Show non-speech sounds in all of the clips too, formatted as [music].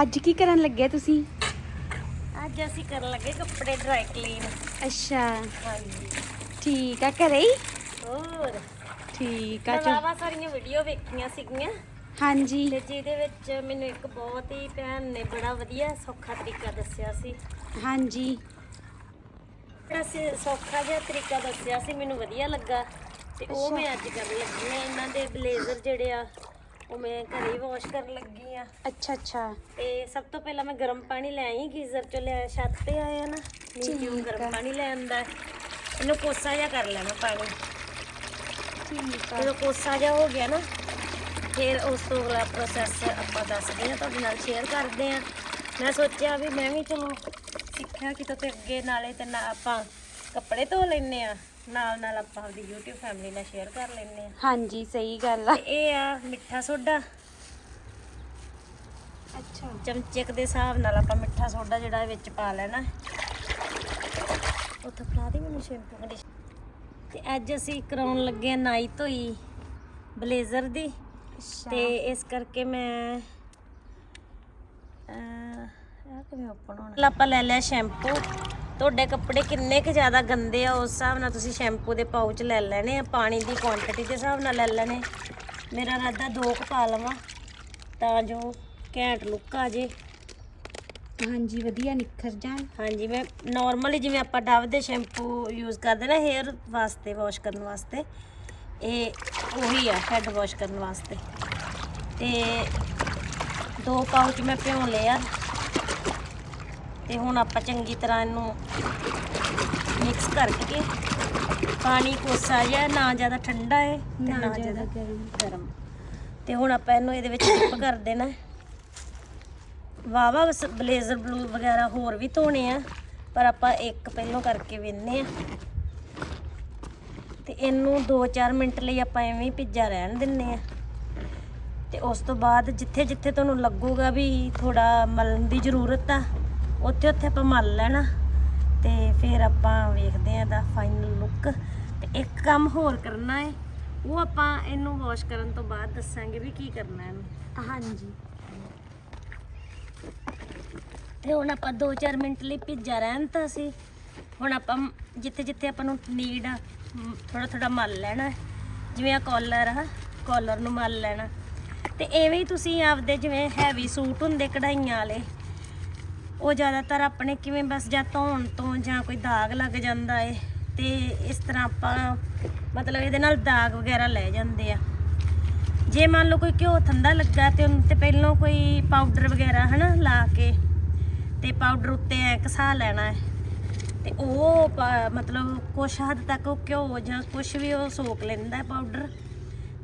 ਅੱਜ ਕੀ ਕਰਨ ਲੱਗੇ ਤੁਸੀਂ? ਅੱਜ ਅਸੀਂ ਕਰਨ ਲੱਗੇ ਕੱਪੜੇ ਡਰਾਈ ਕਲੀਨ ਅੱਛਾ। ਹਾਂਜੀ। ਠੀਕ ਆ ਘਰੇ ਹੀ? ਹੋਰ। ਠੀਕ ਆ ਚਲ। ਵਾਵਾ ਸਾਰੀਆਂ ਵੀਡੀਓ ਵੇਖੀਆਂ ਸੀਗੀਆਂ। ਹਾਂਜੀ। ਤੇ ਜਿਹਦੇ ਵਿੱਚ ਮੈਨੂੰ ਇੱਕ ਬਹੁਤ ਹੀ ਭੈਣ ਨੇ ਬੜਾ ਵਧੀਆ ਸੌਖਾ ਤਰੀਕਾ ਦੱਸਿਆ ਸੀ। ਹਾਂਜੀ। ਅਸੀਂ ਸੌਖਾ ਜਿਹਾ ਤਰੀਕਾ ਦੱਸਿਆ ਸੀ ਮੈਨੂੰ ਵਧੀਆ ਲੱਗਾ। ਤੇ ਉਹ ਮੈਂ ਅੱਜ ਕਰਨ ਲੱਗੀ ਆ ਇਹਨਾਂ ਦੇ ਬਲੇਜ਼ਰ ਜਿਹੜੇ ਆ। ਉਹ ਮੈਂ ਘਰੇ ਵਾਸ਼ ਕਰਨ ਲੱਗੀ ਆ। ਅੱਛਾ ਅੱਛਾ। ਤੇ ਸਭ ਤੋਂ ਪਹਿਲਾਂ ਮੈਂ ਗਰਮ ਪਾਣੀ ਲੈ ਆਈ ਗੀਜ਼ਰ ਚੋਂ ਲਿਆ ਛੱਤ ਤੇ ਆਇਆ ਨਾ। ਨੀਚੇ ਗਰਮ ਆ। ਪਾਣੀ ਲੈ ਆਂਦਾ। ਇਹਨੂੰ ਕੋਸਾ ਜਿਹਾ ਕਰ ਲੈਣਾ ਪਾਣੀ। ਠੀਕ ਆ। ਜਦੋਂ ਕੋਸਾ ਜਿਹਾ ਹੋ ਗਿਆ ਨਾ ਫਿਰ ਉਸ ਤੋਂ ਅਗਲਾ ਪ੍ਰੋਸੈਸ ਆਪਾਂ ਦੱਸਦੇ ਹਾਂ ਤੁਹਾਡੇ ਨਾਲ ਸ਼ੇਅਰ ਕਰਦੇ ਹਾਂ। ਮੈਂ ਸੋਚਿਆ ਵੀ ਮੈਂ ਵੀ ਚਲੋ ਸਿੱਖਿਆ ਕਿਤੋਂ ਤੇ ਅੱਗੇ ਨਾਲੇ ਤੇ ਨਾ ਆਪਾਂ ਕੱਪੜੇ ਧੋ ਲੈਨੇ ਆ ਨਾਲ ਨਾਲ ਆਪਾਂ ਆਪਦੀ YouTube ਫੈਮਿਲੀ ਨਾਲ ਸ਼ੇਅਰ ਕਰ ਲੈਨੇ ਆ ਹਾਂਜੀ ਸਹੀ ਗੱਲ ਆ। ਇਹ ਆ ਮਿੱਠਾ ਸੋਡਾ। ਅੱਛਾ। ਚਮਚੇ ਦੇ ਹਿਸਾਬ ਨਾਲ ਆਪਾਂ ਮਿੱਠਾ ਸੋਡਾ ਜਿਹੜਾ ਵਿੱਚ ਪਾ ਲੈਣਾ। ਉੱਥੇ ਫੜਾ ਦੀ ਮੈਨੂੰ ਸ਼ੈਂਪੂ ਕੰਡੀਸ਼ਨ ਤੇ ਅੱਜ ਅਸੀਂ ਕਰਾਉਣ ਲੱਗੇ ਆ ਨਾਈ ਧੋਈ ਬਲੇਜ਼ਰ ਦੀ। ਤੇ ਇਸ ਕਰਕੇ ਮੈਂ ਇਹ ਕਿਵੇਂ ਓਪਨ ਹੋਣਾ? ਆਪਾਂ ਲੈ ਲਿਆ ਸ਼ੈਂਪੂ ਤੁਹਾਡੇ ਕੱਪੜੇ ਕਿੰਨੇ ਕੁ ਜ਼ਿਆਦਾ ਗੰਦੇ ਆ ਉਸ ਹਿਸਾਬ ਨਾਲ ਤੁਸੀਂ ਸ਼ੈਂਪੂ ਦੇ ਪਾਊਚ ਲੈ ਲੈਣੇ ਆ ਪਾਣੀ ਦੀ ਕੁਆਂਟੀਟੀ ਦੇ ਹਿਸਾਬ ਨਾਲ ਲੈ ਲੈਣੇ। ਮੇਰਾ ਰਾਦਾ ਦੋ ਕੁ ਪਾ ਲਵਾਂ ਤਾਂ ਜੋ ਘੈਂਟ ਲੁੱਕ ਆ ਜੇ। ਹਾਂਜੀ ਵਧੀਆ ਨਿਖਰ ਜਾਣ। ਹਾਂਜੀ ਮੈਂ ਨਾਰਮਲੀ ਜਿਵੇਂ ਆਪਾਂ ਡਵ ਦੇ ਸ਼ੈਂਪੂ ਯੂਜ਼ ਕਰਦੇ ਨਾ ਹੇਅਰ ਵਾਸਤੇ ਵਾਸ਼ ਕਰਨ ਵਾਸਤੇ ਇਹ ਉਹੀ ਆ ਹੈਡ ਵਾਸ਼ ਕਰਨ ਵਾਸਤੇ। ਤੇ ਦੋ ਪਾਊਚ ਮੈਂ ਭਿਉਂ ਲਿਆ ਤੇ ਹੁਣ ਆਪਾਂ ਚੰਗੀ ਤਰ੍ਹਾਂ ਇਹਨੂੰ ਮਿਕਸ ਕਰਕੇ ਪਾਣੀ ਕੋਸਾ ਜਿਹਾ ਨਾ ਜ਼ਿਆਦਾ ਠੰਡਾ ਹੈ ਤੇ ਨਾ ਜ਼ਿਆਦਾ ਗਰਮ। ਗਰਮ। ਤੇ ਹੁਣ ਆਪਾਂ ਇਹਨੂੰ ਇਹਦੇ ਵਿੱਚ ਡਿਪ ਕਰ ਦੇਣਾ ਵਾਵਾ ਬਲੇਜ਼ਰ ਬਲੂ ਵਗੈਰਾ ਹੋਰ ਵੀ ਧੋਣੇ ਆ ਪਰ ਆਪਾਂ ਇੱਕ ਪਹਿਲੋਂ ਕਰਕੇ ਵੇਨੇ ਆ ਤੇ ਇਹਨੂੰ 2-4 ਮਿੰਟ ਲਈ ਆਪਾਂ ਐਵੇਂ ਹੀ ਭਿੱਜਾ ਰਹਿਣ ਦਿੰਨੇ ਆ ਤੇ ਉਸ ਤੋਂ ਬਾਅਦ ਜਿੱਥੇ ਜਿੱਥੇ ਤੁਹਾਨੂੰ ਲੱਗੂਗਾ ਵੀ ਥੋੜਾ ਮਲਣ ਦੀ ਜ਼ਰੂਰਤ ਆ ਉੱਥੇ ਉੱਥੇ ਆਪਾਂ ਮਲ ਲੈਣਾ ਤੇ ਫਿਰ ਆਪਾਂ ਵੇਖਦੇ ਆ ਦਾ ਫਾਈਨਲ ਲੁੱਕ ਤੇ ਇੱਕ ਕੰਮ ਹੋਰ ਕਰਨਾ ਹੈ ਉਹ ਆਪਾਂ ਇਹਨੂੰ ਵਾਸ਼ ਕਰਨ ਤੋਂ ਬਾਅਦ ਦੱਸਾਂਗੇ ਵੀ ਕੀ ਕਰਨਾ ਇਹਨੂੰ। ਹਾਂਜੀ। ਤੇ ਹੁਣ ਆਪਾਂ 2-4 ਮਿੰਟ ਲਈ ਭਿੱਜਾ ਰਹਿਣ ਤਾਂ ਸੀ ਹੁਣ ਆਪਾਂ ਜਿੱਥੇ ਜਿੱਥੇ ਆਪਾਂ ਨੂੰ ਨੀਡ ਆ ਥੋੜਾ ਥੋੜਾ ਮਲ ਲੈਣਾ। ਜਿਵੇਂ ਆ ਕਾਲਰ ਆ ਕਾਲਰ ਨੂੰ ਮਲ ਲੈਣਾ। ਤੇ ਐਵੇਂ ਹੀ ਤੁਸੀਂ ਆਪਦੇ ਜਿਵੇਂ ਹੈਵੀ ਸੂਟ ਹੁੰਦੇ ਕਢਾਈਆਂ ਵਾਲੇ ਉਹ ਜ਼ਿਆਦਾਤਰ ਆਪਣੇ ਕਿਵੇਂ ਬਸ ਜਾਂ ਧੋਣ ਤੋਂ ਜਾਂ ਕੋਈ ਦਾਗ ਲੱਗ ਜਾਂਦਾ ਏ ਤੇ ਇਸ ਤਰ੍ਹਾਂ ਆਪਾਂ ਮਤਲਬ ਇਹਦੇ ਨਾਲ ਦਾਗ ਵਗੈਰਾ ਲੈ ਜਾਂਦੇ ਆ। ਜੇ ਮੰਨ ਲਓ ਕੋਈ ਘਿਓ ਥੰਦਾ ਲੱਗਾ ਤੇ ਉਹਨੂੰ ਤੇ ਪਹਿਲਾਂ ਕੋਈ ਪਾਊਡਰ ਵਗੈਰਾ ਹਨਾ ਲਾ ਕੇ ਤੇ ਪਾਊਡਰ ਉੱਤੇ ਐ ਘਸਾ ਲੈਣਾ ਹੈ ਤੇ ਉਹ ਪਾ- ਮਤਲਬ ਕੁਛ ਹੱਦ ਤੱਕ ਉਹ ਘਿਓ ਜਾਂ ਕੁਛ ਵੀ ਉਹ ਸੋਕ ਲੈਂਦਾ ਪਾਊਡਰ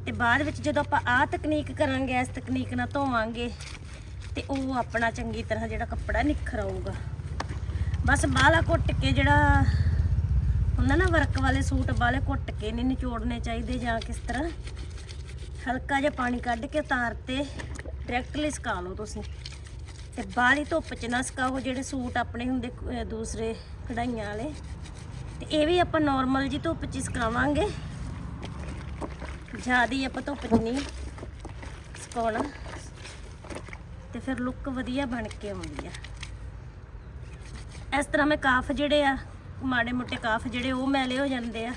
ਤੇ ਬਾਅਦ ਵਿੱਚ ਜਦੋਂ ਆਪਾਂ ਆਹ ਤਕਨੀਕ ਕਰਾਂਗੇ, ਇਸ ਤਕਨੀਕ ਨਾਲ ਧੋਵਾਂਗੇ ਤੇ ਉਹ ਆਪਣਾ ਚੰਗੀ ਤਰ੍ਹਾਂ ਜਿਹੜਾ ਕੱਪੜਾ ਨਿਖਰ ਆਊਗਾ ਬਸ ਬਾਹਲਾ ਘੁੱਟ ਕੇ ਜਿਹੜਾ ਹੁੰਦਾ ਨਾ ਵਰਕ ਵਾਲੇ ਸੂਟ ਬਾਹਲੇ ਘੁੱਟ ਕੇ ਨਹੀਂ ਨਿਚੋੜਨੇ ਚਾਹੀਦੇ ਜਾਂ ਕਿਸ ਤਰ੍ਹਾਂ। ਹਲਕਾ ਜਿਹਾ ਪਾਣੀ ਕੱਢ ਕੇ ਤਾਰ ਤੇ ਡਾਇਰੈਕਟਲੀ ਸੁਕਾ ਲਓ ਤੁਸੀਂ। ਤੇ ਬਾਹਲੀ ਧੁੱਪ 'ਚ ਨਾ ਸੁਕਾਓ ਜਿਹੜੇ ਸੂਟ ਆਪਣੇ ਹੁੰਦੇ ਦੂਸਰੇ ਕਢਾਈਆਂ ਵਾਲੇ। ਤੇ ਇਹ ਵੀ ਆਪਾਂ ਨਾਰਮਲ ਜੀ ਧੁੱਪ 'ਚ ਸੁਕਾਵਾਂਗੇ। ਜ਼ਿਆਦਾ ਆਪਾਂ ਧੁੱਪ 'ਚ ਨਹੀਂ ਸੁਕਾਉਣਾ। ਤੇ ਫਿਰ ਲੁੱਕ ਵਧੀਆ ਬਣ ਕੇ ਆਉਂਦੀ ਆ। ਇਸ ਤਰ੍ਹਾਂ ਮੈਂ ਕਾਫ ਜਿਹੜੇ ਆ, ਮਾੜੇ ਮੋਟੇ ਕਾਫ ਜਿਹੜੇ ਉਹ ਮੈਲੇ ਹੋ ਜਾਂਦੇ ਆ।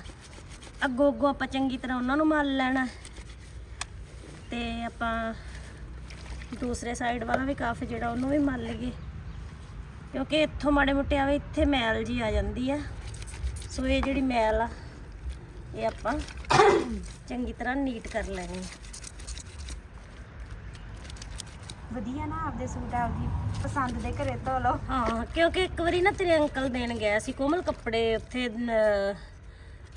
ਅੱਗੋਂ ਅੱਗੋਂ ਆਪਾਂ ਚੰਗੀ ਤਰ੍ਹਾਂ ਉਹਨਾਂ ਨੂੰ ਮਲ ਲੈਣਾ। ਤੇ ਆਪਾਂ ਦੂਸਰੇ ਸਾਈਡ ਵਾਲਾ ਵੀ ਕਾਫ ਜਿਹੜਾ ਉਹਨੂੰ ਵੀ ਮਲ ਲਈਏ। ਕਿਉਂਕਿ ਇੱਥੋਂ ਮਾੜੇ ਮੋਟੇ ਆਵੇ, ਇੱਥੇ ਮੈਲ ਜੀ ਆ ਜਾਂਦੀ ਆ। ਸੋ ਇਹ ਜਿਹੜੀ ਮੈਲ ਆ, ਇਹ ਆਪਾਂ ਚੰਗੀ ਤਰ੍ਹਾਂ ਨੀਟ ਕਰ ਲੈਣੀ ਆ। ਵਧੀਆ ਨਾ ਆਪਦੇ ਸੂਟ ਆਪਦੀ ਪਸੰਦ ਦੇ ਘਰੇ ਧੋ ਲਓ। ਹਾਂ ਕਿਉਂਕਿ ਇੱਕ ਵਾਰੀ ਨਾ ਤੇਰੇ ਅੰਕਲ ਦੇਣ ਗਿਆ ਸੀ ਕੋਮਲ ਕੱਪੜੇ ਉੱਥੇ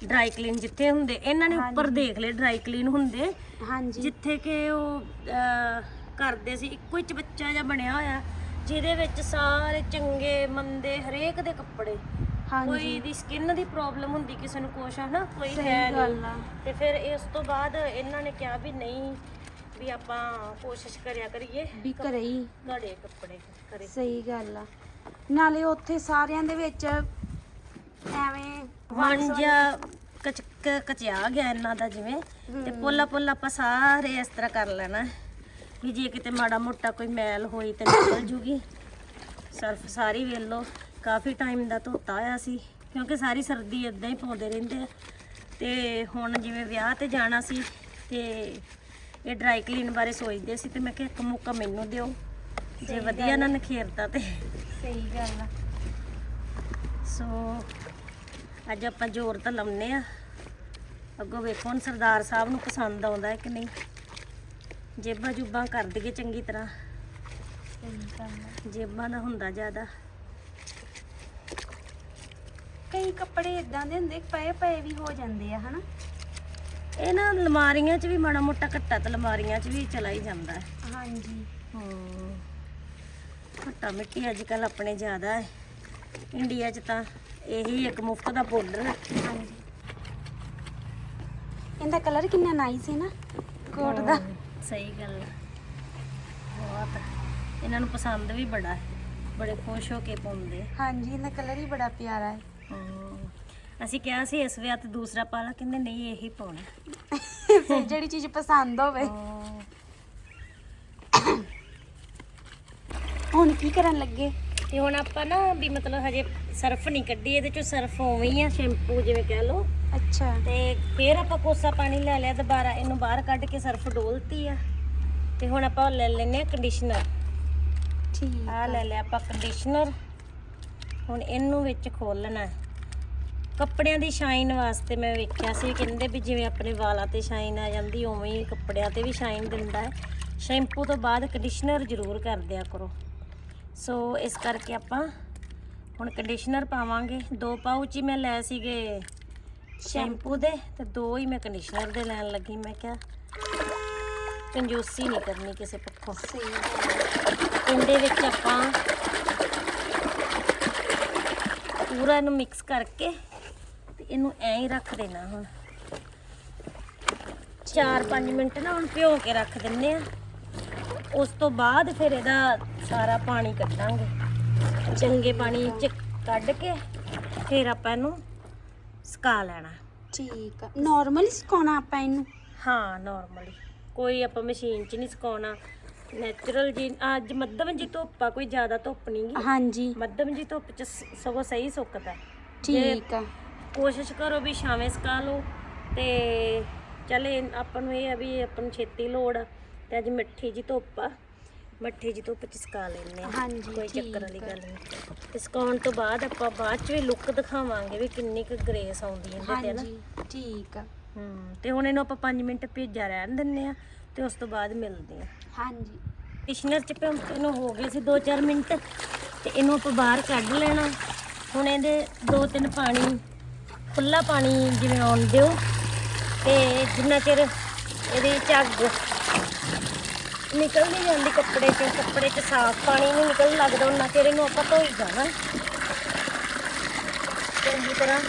ਡਰਾਈ ਕਲੀਨ ਜਿੱਥੇ ਹੁੰਦੇ ਇਹਨਾਂ ਨੇ ਉੱਪਰ ਦੇਖ ਲਏ ਡਰਾਈ ਕਲੀਨ ਹੁੰਦੇ। ਹਾਂਜੀ। ਜਿੱਥੇ ਕਿ ਉਹ ਕਰਦੇ ਸੀ ਇੱਕੋ ਹੀ ਚਬੱਚਾ ਜਿਹਾ ਬਣਿਆ ਹੋਇਆ ਜਿਹਦੇ ਵਿੱਚ ਸਾਰੇ ਚੰਗੇ ਮੰਦੇ ਹਰੇਕ ਦੇ ਕੱਪੜੇ। ਕੋਈ ਦੀ ਸਕਿਨ ਦੀ ਪ੍ਰੋਬਲਮ ਹੁੰਦੀ ਕਿਸੇ ਨੂੰ ਕੁਛ ਹੈ ਨਾ। ਕੋਈ ਹੈ ਨਹੀਂ। ਤੇ ਫਿਰ ਇਸ ਤੋਂ ਬਾਅਦ ਇਹਨਾਂ ਨੇ ਕਿਹਾ ਵੀ ਨਹੀਂ ਵੀ ਆਪਾਂ ਕੋਸ਼ਿਸ਼ ਕਰਿਆ ਕਰੀਏ ਵੀ ਘਰੇ ਹੀ। ਘੜੇ ਕੱਪੜੇ ਕਰੇ ਸਹੀ ਗੱਲ ਆ। ਨਾਲੇ ਉੱਥੇ ਸਾਰਿਆਂ ਦੇ ਵਿੱਚ ਐਵੇਂ ਵਾਂਝਾ ਕਚ ਕ- ਕਚਿਆ ਗਿਆ ਇਹਨਾਂ ਦਾ ਜਿਵੇਂ। ਤੇ ਪੋਲਾ ਪੋਲਾ ਆਪਾਂ ਸਾਰੇ ਇਸ ਤਰ੍ਹਾਂ ਕਰ ਲੈਣਾ। ਵੀ ਜੇ ਕਿਤੇ ਮਾੜਾ ਮੋਟਾ ਕੋਈ ਮੈਲ ਹੋਈ ਤੇ ਨਿਕਲ ਜੂਗੀ। ਸਰਫ ਸਾਰੀ ਵੇਲੋ ਕਾਫੀ ਟਾਈਮ ਦਾ ਧੋਤਾ ਹੋਇਆ ਸੀ। ਕਿਉਂਕਿ ਸਾਰੀ ਸਰਦੀ ਇਦਾਂ ਹੀ ਪਾਉਂਦੇ ਰਹਿੰਦੇ ਆ। ਤੇ ਹੁਣ ਜਿਵੇਂ ਵਿਆਹ ਤੇ ਜਾਣਾ ਸੀ ਤੇ ਇਹ ਡਰਾਈ ਕਲੀਨ ਬਾਰੇ ਸੋਚਦੇ ਸੀ ਤੇ ਮੈਂ ਕਿਹਾ ਇੱਕ ਮੌਕਾ ਮੈਨੂੰ ਦਿਓ। ਜੇ ਵਧੀਆ ਨਾ ਨਖੇਰਤਾ ਤੇ। ਸਹੀ ਗੱਲ ਆ। ਸੋ ਅੱਜ ਆਪਾਂ ਜ਼ੋਰ ਤਾਂ ਲਾਉਨੇ ਆ। ਅੱਗੋਂ ਵੇਖੋ ਹੁਣ ਸਰਦਾਰ ਸਾਹਿਬ ਨੂੰ ਪਸੰਦ ਆਉਂਦਾ ਹੈ ਕਿ ਨਹੀਂ। ਜੇਬਾਂ ਜੁਬਾਂ ਕਰ ਦਈਏ ਚੰਗੀ ਤਰ੍ਹਾਂ। ਜੇਬਾਂ ਦਾ ਹੁੰਦਾ ਜ਼ਿਆਦਾ। ਕਈ ਕੱਪੜੇ ਇਦਾਂ ਦੇ ਹੁੰਦੇ ਪਏ ਪਏ ਵੀ ਹੋ ਜਾਂਦੇ ਆ ਹਨਾ? ਇਹ ਨਾ ਅਲਮਾਰੀਆਂ 'ਚ ਵੀ ਮਾੜਾ ਮੋਟਾ ਘੱਟਾ ਤਾਂ ਅਲਮਾਰੀਆਂ 'ਚ ਵੀ ਚਲਾ ਹੀ ਜਾਂਦਾ ਹੈ। ਹਾਂਜੀ। ਹੂੰ। ਘੱਟਾ ਮਿੱਟੀ ਅੱਜ ਕੱਲ ਆਪਣੇ ਜ਼ਿਆਦਾ ਹੈ। ਇੰਡੀਆ 'ਚ ਤਾਂ ਇਹੀ ਇੱਕ ਮੁਫਤ ਦਾ ਪਾਊਡਰ ਹੈ। ਹਾਂਜੀ। ਇਹਦਾ ਕਲਰ ਕਿੰਨਾ ਨਾਈਸ ਹੈ ਨਾ ਕੋਟ ਦਾ। ਸਹੀ ਗੱਲ ਹੈ। ਬਹੁਤ ਇਹਨਾਂ ਨੂੰ ਪਸੰਦ ਵੀ ਬੜਾ ਹੈ। ਬੜੇ ਖੁਸ਼ ਹੋ ਕੇ ਪਾਉਂਦੇ। ਹਾਂਜੀ ਇਹਦਾ ਕਲਰ ਹੀ ਬੜਾ ਪਿਆਰਾ ਹੈ। ਹਮ, ਅਸੀਂ ਕਿਹਾ ਸੀ ਇਸ ਵਿਆਹ ਤੇ ਦੂਸਰਾ ਪਾਲਾ ਕਹਿੰਦੇ ਨਹੀਂ ਇਹੀ ਪਾਉਣਾ। ਫਿਰ ਜਿਹੜੀ ਚੀਜ਼ ਪਸੰਦ ਹੋਵੇ। ਹੁਣ ਕੀ ਕਰਨ ਲੱਗੇ? ਤੇ ਹੁਣ ਆਪਾਂ ਨਾ ਵੀ ਮਤਲਬ ਹਜੇ ਸਰਫ ਨਹੀਂ ਕੱਢੀ ਇਹਦੇ ਚੋਂ ਸਰਫ ਉਵੇਂ ਹੀ ਆ ਸ਼ੈਂਪੂ ਜਿਵੇਂ ਕਹਿ ਲਓ। ਅੱਛਾ। ਤੇ ਫਿਰ ਆਪਾਂ ਕੋਸਾ ਪਾਣੀ ਲੈ ਲਿਆ ਦੁਬਾਰਾ ਇਹਨੂੰ ਬਾਹਰ ਕੱਢ ਕੇ ਸਰਫ ਡੋਲਤੀ ਆ। ਤੇ ਹੁਣ ਆਪਾਂ ਲੈ ਲੈਨੇ ਆ ਕੰਡੀਸ਼ਨਰ ਠੀਕ ਆ ਲੈ ਲਿਆ ਆਪਾਂ ਕੰਡੀਸ਼ਨਰ ਹੁਣ ਇਹਨੂੰ ਵਿੱਚ ਖੋਲਣਾ। ਹੈ ਕੱਪੜਿਆਂ ਦੀ ਸ਼ਾਈਨ ਵਾਸਤੇ ਮੈਂ ਵੇਖਿਆ ਸੀ, ਕਹਿੰਦੇ ਵੀ ਜਿਵੇਂ ਆਪਣੇ ਵਾਲਾਂ ਤੇ ਸ਼ਾਈਨ ਆ ਜਾਂਦੀ, ਉਵੇਂ ਹੀ ਕੱਪੜਿਆਂ ਤੇ ਵੀ ਸ਼ਾਈਨ ਦਿੰਦਾ ਹੈ। ਸ਼ੈਂਪੂ ਤੋਂ ਬਾਅਦ ਕੰਡੀਸ਼ਨਰ ਜ਼ਰੂਰ ਕਰ ਦਿਆ ਕਰੋ। ਸੋ ਇਸ ਕਰਕੇ ਆਪਾਂ ਹੁਣ ਕੰਡੀਸ਼ਨਰ ਪਾਵਾਂਗੇ। ਦੋ ਪਾਊਚ ਹੀ ਮੈਂ ਲੈ ਸੀਗੇ ਸ਼ੈਂਪੂ ਦੇ ਤੇ ਦੋ ਹੀ ਮੈਂ ਕੰਡੀਸ਼ਨਰ ਦੇ ਲੈਣ ਲੱਗੀ। ਮੈਂ ਕਿਹਾ ਕੰਜੂਸੀ ਨਹੀਂ ਕਰਨੀ ਕਿਸੇ ਪੱਖੋਂ। ਸਹੀ ਇਹਦੇ ਵਿੱਚ ਆਪਾਂ ਪੂਰਾ ਇਹਨੂੰ ਮਿਕਸ ਕਰਕੇ ਇਹਨੂੰ ਐਂ ਹੀ ਰੱਖ ਦੇਣਾ ਹੁਣ। 4-5 ਮਿੰਟ ਨਾ ਹੁਣ ਭਿਓ ਕੇ ਰੱਖ ਦਿੰਨੇ ਆ। ਉਸ ਤੋਂ ਬਾਅਦ ਫਿਰ ਇਹਦਾ ਸਾਰਾ ਪਾਣੀ ਕੱਢਾਂਗੇ। ਚੰਗੇ ਪਾਣੀ ਚ ਕੱਢ ਕੇ ਫਿਰ ਆਪਾਂ ਇਹਨੂੰ ਸੁਕਾ ਲੈਣਾ। ਠੀਕ ਆ। ਨਾਰਮਲੀ ਸੁਕਾਉਣਾ ਆਪਾਂ ਇਹਨੂੰ? ਹਾਂ ਨਾਰਮਲੀ ਕੋਈ ਆਪਾਂ ਮਸ਼ੀਨ 'ਚ ਨਹੀਂ ਸੁਕਾਉਣਾ। ਨੈਚੁਰਲ ਜੀ ਅੱਜ ਮੱਧਮ ਜੀ ਧੁੱਪ ਆ ਕੋਈ ਜ਼ਿਆਦਾ ਧੁੱਪ ਨਹੀਂ ਗੀ। ਹਾਂਜੀ। ਮੱਧਮ ਜੀ ਧੁੱਪ 'ਚ ਸ- ਸਗੋਂ ਸਹੀ ਸੁੱਕਦਾ। ਠੀਕ ਆ। ਕੋਸ਼ਿਸ਼ ਕਰੋ ਵੀ ਛਾਵੇਂ ਸੁਕਾ ਲਓ ਤੇ ਚਲੇ ਆਪਾਂ ਨੂੰ ਇਹ ਆ ਵੀ ਆਪਾਂ ਨੂੰ ਛੇਤੀ ਲੋੜ ਆ ਤੇ ਅੱਜ ਮਿੱਠੀ ਜੀ ਧੁੱਪ ਆ। ਮੱਠੀ ਜੀ ਧੁੱਪ 'ਚ ਸੁਕਾ ਆ ਹਾਂਜੀ, ਕੋਈ ਚੱਕਰ ਵਾਲੀ। ਗੱਲ ਨਹੀਂ। ਤੇ ਸੁਕਾਉਣ ਤੋਂ ਬਾਅਦ ਆਪਾਂ ਬਾਅਦ 'ਚ ਵੀ ਲੁੱਕ ਦਿਖਾਵਾਂਗੇ ਵੀ ਕਿੰਨੀ ਕੁ ਗ੍ਰੇਸ ਆਉਂਦੀ ਹੈ ਇਹਦੇ ਤੇ ਨਾ। ਹਾਂਜੀ ਠੀਕ ਆ। ਹੂੰ ਤੇ ਹੁਣ ਇਹਨੂੰ ਆਪਾਂ 5 ਮਿੰਟ ਭੇਜਾ ਰਹਿਣ ਦਿੰਨੇ ਆ ਤੇ ਉਸ ਤੋਂ ਬਾਅਦ ਮਿਲਦੇ ਆ ਹਾਂਜੀ। ਕੰਡੀਸ਼ਨਰ ਚ ਭਿਉਂਕੇ ਨੂੰ ਹੋ ਗਏ ਸੀ 2-4 ਮਿੰਟ ਤੇ ਇਹਨੂੰ ਆਪਾਂ ਬਾਹਰ ਕੱਢ ਲੈਣਾ। ਹੁਣ ਇਹਦੇ ਦੋ ਤਿੰਨ ਪਾਣੀ ਖੁੱਲਾ ਪਾਣੀ ਜਿਵੇਂ ਆਉਣ ਦਿਓ ਤੇ ਜਿੰਨਾ ਚਿਰ ਇਹਦੀ ਝੱਗ ਨਿਕਲ ਨਹੀਂ ਜਾਂਦੀ ਕੱਪੜੇ 'ਚ ਕੱਪੜੇ 'ਚ ਸਾਫ਼ ਪਾਣੀ ਨਹੀਂ ਨਿਕਲ ਲੱਗਦਾ, ਉਹਨਾਂ ਚਿਰ ਇਹਨੂੰ ਆਪਾਂ ਧੋਈ ਜਾਣਾ। ਚੰਗੀ ਤਰ੍ਹਾਂ।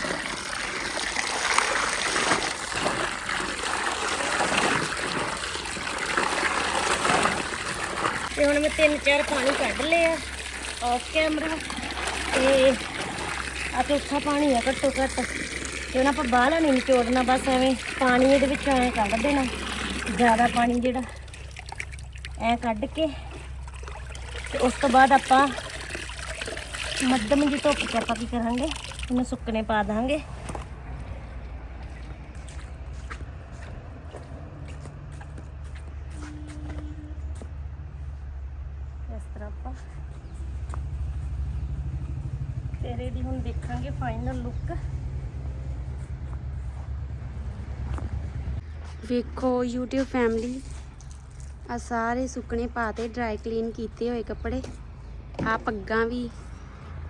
ਤੇ ਹੁਣ ਮੈਂ ਤਿੰਨ ਚਾਰ ਪਾਣੀ ਕੱਢ ਲਿਆ ਆਫ ਕੈਮਰਾ ਤੇ ਆ ਚੌਥਾ ਪਾਣੀ ਆ ਘੱਟੋ ਘੱਟ। ਤੇ ਹੁਣ ਆਪਾਂ ਬਾਹਲਾ ਨਹੀਂ ਨਿਚੋੜਨਾ, ਬਸ ਐਵੇਂ ਪਾਣੀ ਇਹਦੇ ਵਿੱਚੋਂ ਐਂ ਕੱਢ ਦੇਣਾ, ਜ਼ਿਆਦਾ ਪਾਣੀ ਜਿਹੜਾ ਐ ਕੱਢ ਕੇ ਤੇ ਉਸ ਤੋਂ ਬਾਅਦ ਆਪਾਂ ਮੱਧਮ ਜੀ ਧੁੱਪ 'ਚ ਆਪਾਂ ਕੀ ਕਰਾਂਗੇ ਇਹਨੂੰ ਸੁੱਕਣੇ ਪਾ ਦਾਂਗੇ ਇਸ ਤਰ੍ਹਾਂ ਆਪਾਂ ਫਿਰ ਇਹਦੀ ਹੁਣ ਦੇਖਾਂਗੇ ਫਾਈਨਲ ਲੁੱਕ ਵੇਖੋ YouTube ਫੈਮਿਲੀ ਆ ਸਾਰੇ ਸੁੱਕਣੇ ਪਾਤੇ ਡਰਾਈ ਕਲੀਨ ਕੀਤੇ ਹੋਏ ਕੱਪੜੇ। ਆ ਪੱਗਾਂ ਵੀ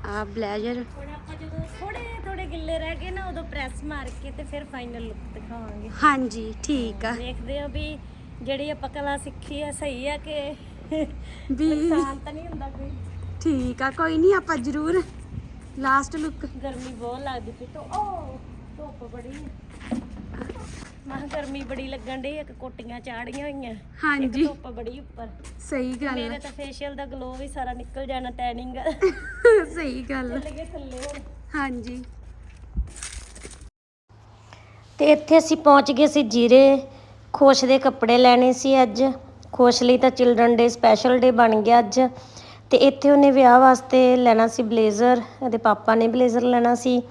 ਆ ਬਲੇਜ਼ਰ ਹੁਣ ਆਪਾਂ ਜਦੋਂ ਥੋੜੇ ਥੋੜੇ ਗਿੱਲੇ ਰਹਿ ਗਏ ਨਾ ਉਦੋਂ ਪ੍ਰੈਸ ਮਾਰ ਕੇ ਤੇ ਫਿਰ ਫਾਈਨਲ ਲੁੱਕ ਦਿਖਾਵਾਂਗੇ। ਹਾਂਜੀ ਠੀਕ ਆ। ਦੇਖਦੇ ਆ ਵੀ ਜਿਹੜੀ ਆਪਾਂ ਕਲਾ ਸਿੱਖੀ ਆ ਸਹੀ ਆ ਕਿ ਵੀ ਨੁਕਸਾਨ ਤਾਂ ਨਹੀਂ ਹੁੰਦਾ ਕੋਈ। ਠੀਕ ਆ ਕੋਈ ਨਹੀਂ ਆਪਾਂ ਜ਼ਰੂਰ ਲਾਸਟ ਲੁੱਕ ਗਰਮੀ ਬਹੁਤ ਲੱਗਦੀ ਪਈ ਤੋ ਓ ਧੁੱਪ ਬੜੀ ਹੈ ਮਾਂ ਗਰਮੀ ਬੜੀ ਲੱਗਣ ਡਈ ਇੱਕ ਕੋਟੀਆਂ ਚਾੜੀਆਂ ਹੋਈਆਂ ਇੱਕ ਹਾਂਜੀ। ਧੁੱਪ ਬੜੀ ਉੱਪਰ। ਸਹੀ ਗੱਲ ਮੇਰੇ ਤਾਂ ਫੇਸ਼ੀਅਲ ਦਾ ਗਲੋ ਵੀ ਸਾਰਾ ਨਿਕਲ ਜਾਣਾ ਟੈਨਿੰਗ [laughs] ਸਹੀ ਗੱਲ ਥੱਲੇ ਹੁਣ। ਹਾਂਜੀ। ਤੇ ਇੱਥੇ ਅਸੀਂ ਪਹੁੰਚ ਗਏ ਸੀ ਜੀਰੇ। ਖੁਸ਼ ਦੇ ਕੱਪੜੇ ਲੈਣੇ ਸੀ ਅੱਜ। ਖੁਸ਼ ਲਈ ਤਾਂ ਚਿਲਡਰਨ ਡੇ ਸਪੈਸ਼ਲ ਡੇ ਬਣ ਗਿਆ ਅੱਜ। ਤੇ ਇੱਥੇ ਉਹਨੇ ਵਿਆਹ ਵਾਸਤੇ ਲੈਣਾ ਸੀ ਬਲੇਜ਼ਰ ਇਹਦੇ ਪਾਪਾ ਨੇ ਬਲੇਜ਼ਰ ਲੈਣਾ ਸੀ।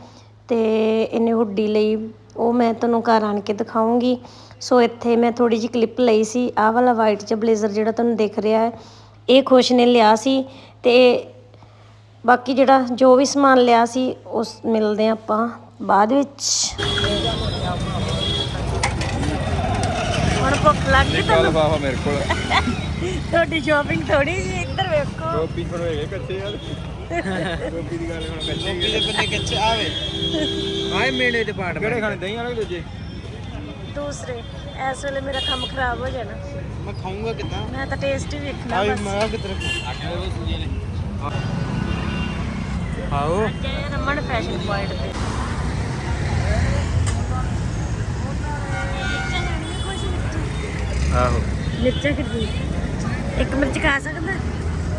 ਤੇ ਇਹਨੇ ਹੁੱਡੀ ਲਈ ਉਹ ਮੈਂ ਤੁਹਾਨੂੰ ਘਰ ਆਣ ਕੇ ਦਿਖਾਉਂਗੀ। ਸੋ ਇੱਥੇ ਮੈਂ ਥੋੜੀ ਜਿਹੀ ਕਲਿੱਪ ਲਈ ਸੀ। ਆਹ ਵਾਲਾ ਵਾਈਟ ਚ ਬਲੇਜ਼ਰ ਜਿਹੜਾ ਤੁਹਾਨੂੰ ਦਿਖ ਰਿਹਾ ਹੈ ਇਹ ਖੁਸ਼ ਨੇ ਲਿਆ ਸੀ ਤੇ ਬਾਕੀ ਜਿਹੜਾ ਜੋ ਵੀ ਸਮਾਨ ਲਿਆ ਸੀ ਉਸ ਮਿਲਦੇ ਹਾਂ ਆਪਾਂ ਬਾਅਦ ਵਿੱਚ। ਹੁਣ ਭੁੱਖ ਲੱਗ ਗਈ ਕੱਲ ਬਾਬਾ ਮੇਰੇ ਕੋਲ। [laughs] ਤੁਹਾਡੀ ਸ਼ਾਪਿੰਗ ਥੋੜੀ ਜੀ ਇੱਧਰ ਵੇਖੋ। ਥੋੜੇ ਹੈਗੇ ਕੱਚੇ ਯਾਰ। ਗੋਪੀ ਦੀ ਗੱਲ ਹੁਣ ਕੱਚੇ ਗੋਪੀ ਦੇ ਬੰਨੇ ਕੱਚੇ ਆਵੇ ਆਏ ਮੇਲੇ ਦੇ ਪਾਟ ਕਿਹੜੇ ਖਾਣੇ ਦਹੀਂ ਵਾਲੇ ਕਿ ਦੂਜੇ ਦੂਸਰੇ ਇਸ ਵੇਲੇ ਮੇਰਾ ਕੰਮ ਖਰਾਬ ਹੋ ਜਾਣਾ। ਮੈਂ ਖਾਊਂਗਾ ਕਿਦਾਂ ਮੈਂ ਤਾਂ ਟੇਸਟ ਹੀ ਵੇਖਣਾ ਆਈ ਬਸ। ਮੈਂ ਕਿਧਰ ਅੱਠ ਵਜੇ ਸੁਜੇ ਨੇ ਆਓ। ਅੱਜ ਆਏ ਰਮਨ ਫੈਸ਼ਨ ਪੁਆਇੰਟ ਤੇ। ਆਹੋ। ਮਿਰਚਾਂ ਕਿੰਨੀ ਇੱਕ ਮਿਰਚ ਖਾ ਸਕਦਾ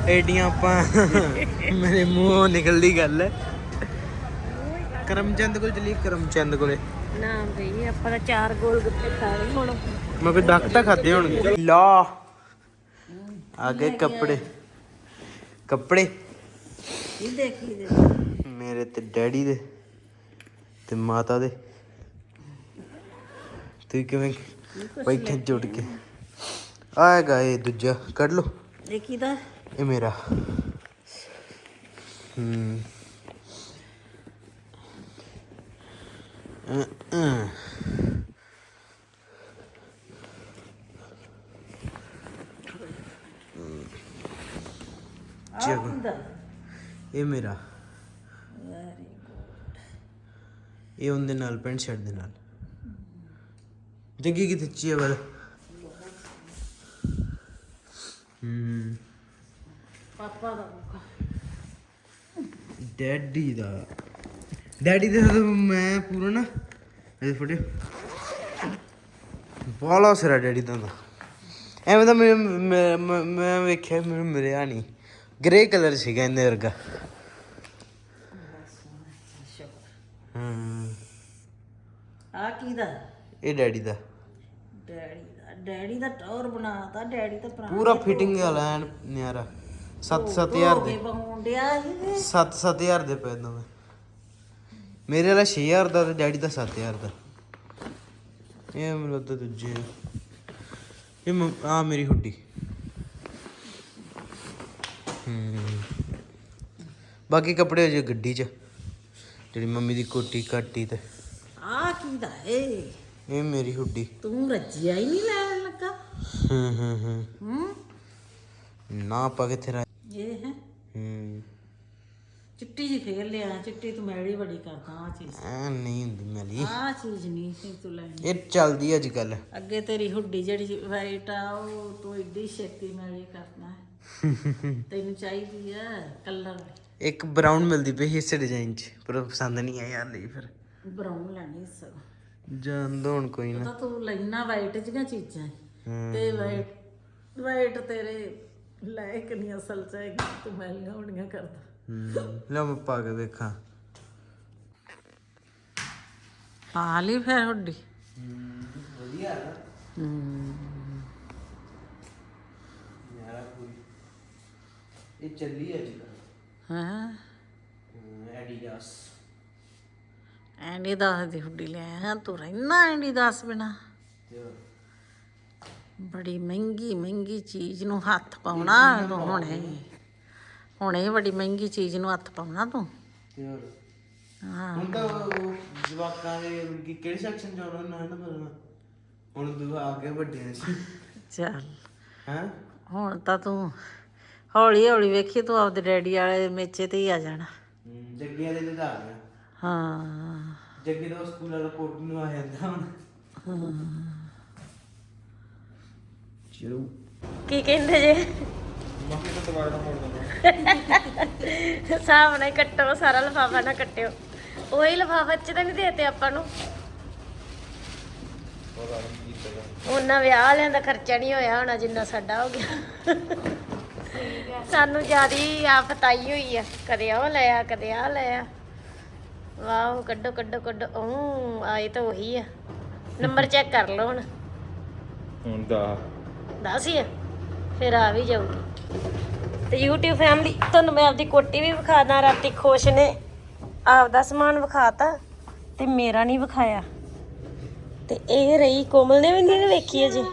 ਏਡੀਆਂ ਆਪਾਂ ਮੇਰੇ ਮੂੰਹੋਂ ਨਿਕਲਦੀ ਗੱਲ ਹੈ। ਕਰਮਚੰਦ ਕੋਲ ਚਲੀ ਕਰਮਚੰਦ ਕੋਲੇ। ਨਾ ਬਈ ਆਪਾਂ ਤਾਂ ਚਾਰ ਗੋਲ ਗੱਪੇ ਖਾ ਲਏ ਹੁਣ। ਮੈਂ ਕੋਈ ਡੱਕ ਤਾਂ ਖਾਦੇ ਹੋਣਗੇ। ਲਾ। ਆ ਗਏ ਕੱਪੜੇ। ਕੱਪੜੇ। ਇਹ ਦੇਖੀ ਦੇ। ਮੇਰੇ ਤੇ ਡੈਡੀ ਦੇ ਤੇ ਮਾਤਾ ਦੇ। ਤੂੰ ਕਿਵੇਂ ਬੈਠੇ ਜੁੜ ਕੇ? ਆਏਗਾ ਇਹ ਦੂਜਾ। ਕੱਢ ਲੋ ਦੇਖੀ ਦਾ ਇਹ ਮੇਰਾ। ਹੂੰ। ਚਲੋ। ਇਹ ਮੇਰਾ। ਇਹ ਉਹਦੇ ਨਾਲ ਪੈਂਟ ਸ਼ਰਟ ਦੇ ਨਾਲ। ਜੱਗੀ ਕਿੱਥੇ ਚੀਏ ਵਾਲਾ ਹੂੰ। ਪਾਪਾ ਦਾ ਡੈਡੀ ਦਾ। ਡੈਡੀ ਦੇ ਤਾਂ ਮੈਂ ਪੂਰਾ ਨਾ ਇਹ ਫੜੇ ਬਾਲਾ ਸਿਰਾ ਡੈਡੀ ਦਾ। ਐਵੇਂ ਤਾਂ ਮੈਂ ਵੇਖਿਆ ਮੈਨੂੰ ਮਿਲਿਆ ਨਹੀਂ। ਗ੍ਰੇ ਕਲਰ ਸੀਗਾ ਇਹਦੇ ਵਰਗਾ। ਹੂੰ। ਆ ਕੀ ਦਾ? ਇਹ ਡੈਡੀ ਦਾ। ਡੈਡੀ ਦਾ। ਡੈਡੀ ਦਾ ਟੌਰ ਬਣਾਤਾ ਡੈਡੀ ਤਾਂ ਪੁਰਾਣਾ ਪੂਰਾ ਫਿਟਿੰਗ ਵਾਲਾ ਐਨ ਨਿਆਰਾ। 7-7000 ਦੇ। ਬਉਂਡਿਆ ਇਹ 7-7000 ਦੇ ਦੋਵੇਂ ਮੇਰੇ ਵਾਲਾ 6000 ਦਾ ਤੇ ਡੈਡੀ ਦਾ 7000 ਦਾ। ਇਹ ਮੈਨੂੰ ਲੱਗਦਾ ਦੂਜੇ ਆ। ਇਹ ਆ ਮੇਰੀ ਹੁੱਡੀ। ਹੂੰ। ਬਾਕੀ ਕੱਪੜੇ ਅਜੇ ਗੱਡੀ 'ਚ ਜਿਹੜੀ ਮੰਮੀ ਦੀ ਕੋਟੀ ਕਾਟੀ ਤੇ। ਆ ਕੀ ਦਾ ਏ? ਇਹ ਮੇਰੀ ਹੁੱਡੀ। ਤੂੰ ਰੱਜਿਆ ਹੀ ਨਹੀਂ ਲੈਣ ਲੱਗਾ। ਹੂੰ ਹੂੰ ਹੂੰ। ਹੂੰ। ਨਾ ਆਪਾਂ ਕਿੱਥੇ ਰਹਿ ਇਹ ਹੈ। ਹੂੰ। ਚਿੱਟੀ ਜੀ ਫੇਰ ਲਿਆ ਚਿੱਟੀ ਤੂੰ ਮੈੜੀ ਬੜੀ ਕਰਦਾ ਆ ਚੀਜ਼। ਐ ਨਹੀਂ ਹੁੰਦੀ ਮੈਲੀ। ਆ ਚੀਜ਼ ਨਹੀਂ ਸੀ ਤੂੰ ਲੈਣੀ। ਇਹ ਚੱਲਦੀ ਅੱਜ ਕੱਲ ਅੱਗੇ ਤੇਰੀ ਹੁੱਡੀ ਜਿਹੜੀ ਵਾਈਟ ਆ ਉਹ ਤੂੰ ਏਡੀ ਛੇਤੀ ਮੈਲੀ ਕਰਨਾ ਹੈ। [laughs] ਤੈਨੂੰ ਚਾਹੀਦੀ ਆ ਕਲਰ। ਇੱਕ ਬਰਾਊਨ ਮਿਲਦੀ ਪਈ ਸੀ ਇਸੇ ਡਿਜ਼ਾਈਨ 'ਚ ਪਰ ਉਹ ਪਸੰਦ ਨਹੀਂ ਆਇਆ ਲਈ ਫਿਰ। ਬਰਾਊਨ ਲੈਣੀ ਸਗੋਂ ਜਾਣ ਦੋ ਹੁਣ ਕੋਈ ਨਾ। ਤਾਂ ਤੂੰ ਲੈਣਾ ਵਾਈਟ ਜੀਆਂ ਚੀਜ਼ਾਂ। ਏ। ਹੂੰ। ਤੇ ਵਾਈਟ ਵਾਈਟ ਤੇਰੇ ਲਾਇਕ ਨਹੀਂ ਅਸਲ ਚ ਹੈਗੀ, ਤੂੰ ਮੈਲੀਆਂ ਹੋਣੀਆਂ ਕਰਦਾ। ਹੂੰ ਲੈ ਮੈਂ ਪਾ ਕੇ ਵੇਖਾਂ ਪਾ ਲਈ ਫਿਰ ਹੁੱਡੀ। ਵਧੀਆ ਯਾਰਾ। ਕੋਈ ਇਹ ਚੱਲੀ ਅੱਜ ਕੱਲ ਹਾਂ। ਐਡੀਡਾਸ। ਐਂਡੀ ਦੱਸ ਦੀ ਹੁੱਡੀ ਲੈ ਆਇਆ ਤੂੰ ਰਹਿਣਾ ਐਂਡੀ ਦੱਸ ਬਿਨਾ ਬੜੀ ਮਹਿੰਗੀ ਮਹਿੰਗੀ ਚੀਜ਼ ਨੂੰ ਹੱਥ ਪਾਉਣਾ ਤੂੰ ਹੁਣੇ। ਹੁਣੇ ਬੜੀ ਮਹਿੰਗੀ ਚੀਜ਼ ਨੂੰ ਹੱਥ ਪਾਉਣਾ ਤੂੰ। ਤੇ ਹੋਰ ਹਾਂ। ਹੁਣ ਤਾਂ ਉਹ ਜਵਾਕਾਂ ਦੇ ਕਿ ਕਿਹੜੇ ਸੈਕਸ਼ਨ ਚ ਆਉਣਾ ਨਾ ਨਾ ਪਤਾ ਹੁਣ ਤੂੰ ਆ ਕੇ ਵੱਡੇ ਸੀ ਚੱਲ। ਹਾਂ? ਹੁਣ ਤਾਂ ਤੂੰ ਹੌਲੀ ਹੌਲੀ ਵੇਖੀ ਤੂੰ ਆਪਦੇ ਡੈਡੀ ਵਾਲੇ ਮੇਚੇ ਤੇ ਹੀ ਆ ਜਾਣਾ। ਜੱਗੀ ਵਾਲੇ ਦੇ ਤਾਂ ਆ ਗਿਆ। ਹਾਂ। ਜੱਗੀ ਦਾ ਸਕੂਲ ਵਾਲਾ ਕੋਟ ਨੂੰ ਆ ਜਾਂਦਾ ਹੁਣ। ਚਲੋ। ਕੀ ਕਹਿੰਦੇ ਜੇ? ਮਾਫੀ ਤਾਂ ਦੁਬਾਰਾ ਮੋੜ ਦਿੰਦਾ ਸਾਹਮਣੇ ਕੱਟੋ ਸਾਰਾ ਲਫਾਫਾ ਨਾ ਕੱਟਿਓ। ਉਹੀ ਲਫਾਫਾ ਚ ਤਾਂ ਨਹੀਂ ਦੇਤੇ ਆਪਾਂ ਨੂੰ। ਉਹਨਾਂ ਵਿਆਹ ਵਾਲਿਆਂ ਦਾ ਖਰਚਾ ਨਹੀਂ ਹੋਇਆ ਹੋਣਾ ਜਿੰਨਾ ਸਾਡਾ ਹੋ ਗਿਆ। ਸਾਨੂੰ ਜਿਆਦੀ ਆਫਤਾਈ ਹੋਈ ਆ। ਕਦੇ ਉਹ ਲਿਆ ਕਦੇ ਆ। ਲਿਆ ਵਾਓ ਕੱਢੋ ਕੱਢੋ ਕੱਢੋ। ਉਹ ਆਏ ਤਾਂ ਉਹੀ ਆ। ਨੰਬਰ ਚੈੱਕ ਕਰ ਲਓ ਹੁਣ। ਹੁਣ ਦਾ ਦਸ ਹੀ ਆ ਫਿਰ ਆ ਵੀ ਜਾਊਗੀ। ਤੇ YouTube ਫੈਮਿਲੀ ਤੁਹਾਨੂੰ ਮੈਂ ਆਪਦੀ ਕੋਟੀ ਵੀ ਵਿਖਾਦਾ ਰਾਤੀ ਖੁਸ਼ ਨੇ। ਆਪਦਾ ਸਮਾਨ ਵਿਖਾਤਾ ਤੇ ਮੇਰਾ ਨਹੀਂ ਵਿਖਾਇਆ। ਤੇ ਇਹ ਰਹੀ ਕੋਮਲ ਨੇ ਵੀ ਨਹੀਂ ਵੇਖੀ ਅਜੇ।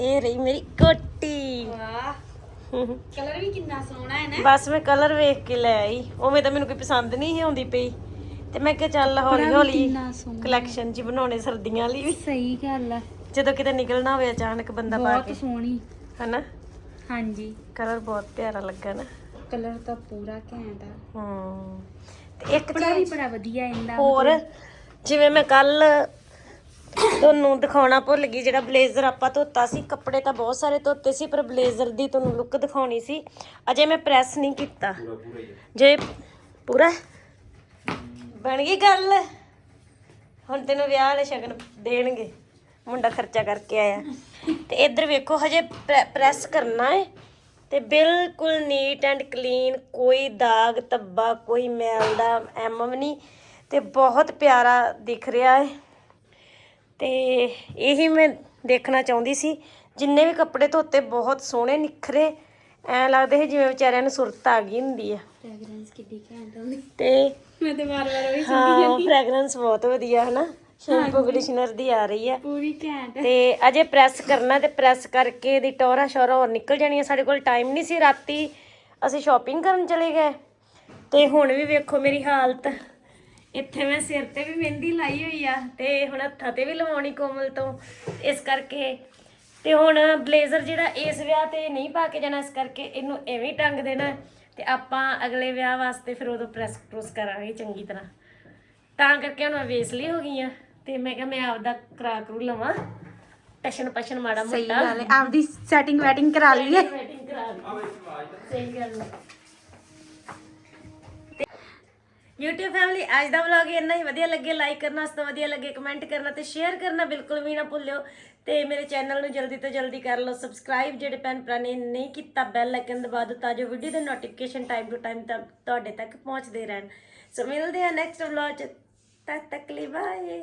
ਇਹ ਰਹੀ ਮੇਰੀ ਕੋਟੀ। ਵਾਹ। ਕਲਰ ਵੀ ਕਿੰਨਾ ਸੋਹਣਾ ਹੈ ਨਾ। ਬਸ ਮੈਂ ਕਲਰ ਵੇਖ ਕੇ ਲੈ ਆਈ। ਉਵੇਂ ਤਾਂ ਮੈਨੂੰ ਕੋਈ ਪਸੰਦ ਨਹੀਂ ਆਉਂਦੀ ਪਈ। ਤੇ ਮੈਂ ਕਿਹਾ ਚੱਲ ਹੌਲੀ ਹੌਲੀ ਕਲੈਕਸ਼ਨ ਜੀ ਬਣਾਉਣੇ ਸਰਦੀਆਂ ਲਈ ਵੀ। ਸਹੀ ਗੱਲ ਆ। ਜਦੋਂ ਕਿਤੇ ਨਿਕਲਣਾ ਹੋਵੇ ਅਚਾਨਕ ਬੰਦਾ ਪਾ ਕੇ। ਬਹੁਤ ਸੋਹਣੀ। ਹਨਾ? ਹਾਂਜੀ। ਕਲਰ ਬਹੁਤ ਪਿਆਰਾ ਲੱਗਾ ਨਾ। ਕਲਰ ਤਾਂ ਪੂਰਾ ਘੈਂਟ ਆ। ਹੂੰ। ਤੇ ਇੱਕ ਕੱਪੜਾ ਵੀ ਚੀਜ਼ ਬੜਾ ਵਧੀਆ ਇਹਦਾ ਹੋਰ ਜਿਵੇਂ ਮੈਂ ਕੱਲ ਤੁਹਾਨੂੰ ਦਿਖਾਉਣਾ ਭੁੱਲ ਗਈ ਜਿਹੜਾ ਬਲੇਜ਼ਰ ਆਪਾਂ ਧੋਤਾ ਸੀ। ਕੱਪੜੇ ਤਾਂ ਬਹੁਤ ਸਾਰੇ ਧੋਤੇ ਸੀ ਪਰ ਬਲੇਜ਼ਰ ਦੀ ਤੁਹਾਨੂੰ ਲੁੱਕ ਦਿਖਾਉਣੀ ਸੀ। ਅਜੇ ਮੈਂ ਪ੍ਰੈਸ ਨਹੀਂ ਕੀਤਾ। ਜੇ ਪੂਰਾ? ਬਣ ਗਈ ਗੱਲ? ਹੁਣ ਤੈਨੂੰ ਵਿਆਹ ਵਾਲੇ ਸ਼ਗਨ ਦੇਣਗੇ। ਮੁੰਡਾ ਖਰਚਾ ਕਰਕੇ ਆਇਆ। ਤੇ ਇੱਧਰ ਵੇਖੋ ਹਜੇ ਪ੍ਰੈਸ ਕਰਨਾ ਹੈ ਤੇ ਬਿਲਕੁਲ ਨੀਟ ਐਂਡ ਕਲੀਨ ਕੋਈ ਦਾਗ ਧੱਬਾ ਕੋਈ ਮੈਲ ਦਾ ਐਮ ਵੀ ਨਹੀਂ। ਤੇ ਬਹੁਤ ਪਿਆਰਾ ਦਿਖ ਰਿਹਾ ਹੈ ਤੇ ਇਹੀ ਮੈਂ ਦੇਖਣਾ ਚਾਹੁੰਦੀ ਸੀ ਜਿੰਨੇ ਵੀ ਕੱਪੜੇ ਧੋਤੇ ਬਹੁਤ ਸੋਹਣੇ ਨਿਖਰੇ। ਐ ਲੱਗਦੇ ਸੀ ਜਿਵੇਂ ਵਿਚਾਰਿਆਂ ਨੂੰ ਸੁਰਤ ਆ ਗਈ ਹੁੰਦੀ ਆ। ਫ੍ਰੈਗਰੈਂਸ ਕਿੱਡੀ ਘੈਂਟ ਆਉਂਦੀ ਤੇ ਮੈਂ ਤੇ ਵਾਰ-ਵਾਰ ਉਹੀ ਹਾਂ ਫ੍ਰੈਗਰੈਂਸ ਬਹੁਤ ਵਧੀਆ ਹੈ ਨਾ ਸ਼ੈਂਪੂ ਕੰਡੀਸ਼ਨਰ ਦੀ ਆ ਰਹੀ ਹੈ ਪੂਰੀ ਘੈਂਟ। ਤੇ ਅਜੇ ਪ੍ਰੈਸ ਕਰਨਾ ਤੇ ਪ੍ਰੈਸ ਕਰਕੇ ਇਹਦੀ ਟੋਰਾ ਸ਼ੋਰਾ ਹੋਰ ਨਿਕਲ ਜਾਣੀ ਹੈ ਸਾਡੇ ਕੋਲ ਟਾਈਮ ਨਹੀਂ ਸੀ ਰਾਤੀ। ਅਸੀਂ ਸ਼ਾਪਿੰਗ ਕਰਨ ਚਲੇ ਗਏ। ਤੇ ਹੁਣ ਵੀ ਵੇਖੋ ਮੇਰੀ ਹਾਲਤ। ਇੱਥੇ ਮੈਂ ਸਿਰ ਤੇ ਵੀ ਮਹਿੰਦੀ ਲਾਈ ਹੋਈ ਆ ਤੇ ਹੁਣ ਹੱਥਾਂ ਤੇ ਵੀ ਲਵਾਉਣੀ ਕੋਮਲ ਤੋਂ। ਇਸ ਕਰਕੇ ਤੇ ਹੁਣ ਬਲੇਜ਼ਰ ਜਿਹੜਾ ਇਸ ਵਿਆਹ ਤੇ ਨਹੀਂ ਪਾ ਕੇ ਜਾਣਾ ਇਸ ਕਰਕੇ ਇਹਨੂੰ ਐਵੇਂ ਟੰਗ ਦੇਣਾ। ਤੇ ਆਪਾਂ ਅਗਲੇ ਵਿਆਹ ਵਾਸਤੇ ਫਿਰ ਉਦੋਂ ਪ੍ਰੈਸ ਪ੍ਰੂਸ ਕਰਾਂਗੇ ਚੰਗੀ ਤਰ੍ਹਾਂ। ਤਾਂ ਕਰਕੇ ਹੁਣ ਮੈਂ ਵੇਸਲੀ ਹੋ ਗਈ ਆ। ਤੇ ਮੈਂ ਕਿਹਾ ਮੈਂ ਆਪਦਾ ਕਰਾ ਕਰੂ ਲਵਾਂ। ਟਸ਼ਨ ਪਸ਼ਨ ਮਾੜਾ ਸਹੀ ਮੋਟਾ। ਗੱਲ ਹੈ ਆਪਦੀ ਸੈਟਿੰਗ ਵੈਟਿੰਗ ਕਰਾ ਲਈਏ। ਵੈਟਿੰਗ ਕਰਾ ਲਈ ਸਹੀ ਗੱਲ ਹੈ YouTube ਫੈਮਿਲੀ ਅੱਜ ਦਾ ਵਲੌਗ ਇੰਨਾ ਹੀ ਵਧੀਆ ਲੱਗੇ। ਲਾਈਕ ਕਰਨਾ ਉਸ ਤੋਂ ਵਧੀਆ ਲੱਗੇ ਕਮੈਂਟ ਕਰਨਾ ਤੇ ਸ਼ੇਅਰ ਕਰਨਾ ਬਿਲਕੁਲ ਵੀ ਨਾ ਭੁੱਲਿਓ। ਤੇ ਮੇਰੇ ਚੈਨਲ ਨੂੰ ਜਲਦੀ ਤੋਂ ਜਲਦੀ ਕਰ ਲਓ ਸਬਸਕ੍ਰਾਈਬ ਜਿਹੜੇ ਭੈਣ ਭਰਾ ਨੇ ਨਹੀਂ ਕੀਤਾ ਬੈਲ ਆਈਕਨ ਦਬਾ ਦਿਓ ਤਾਂ ਜੋ ਵੀਡੀਓ ਦੇ ਨੋਟੀਫਿਕੇਸ਼ਨ ਟਾਈਮ ਟੂ ਟਾਈਮ ਤੁਹਾਡੇ ਤੱਕ ਪਹੁੰਚਦੇ ਰਹਿਣ। ਸੋ ਮਿਲਦੇ ਆ ਨੈਕਸਟ ਵਲੌਗ ਚ। ਤਦ ਤੱਕ ਲਈ ਬਾਏ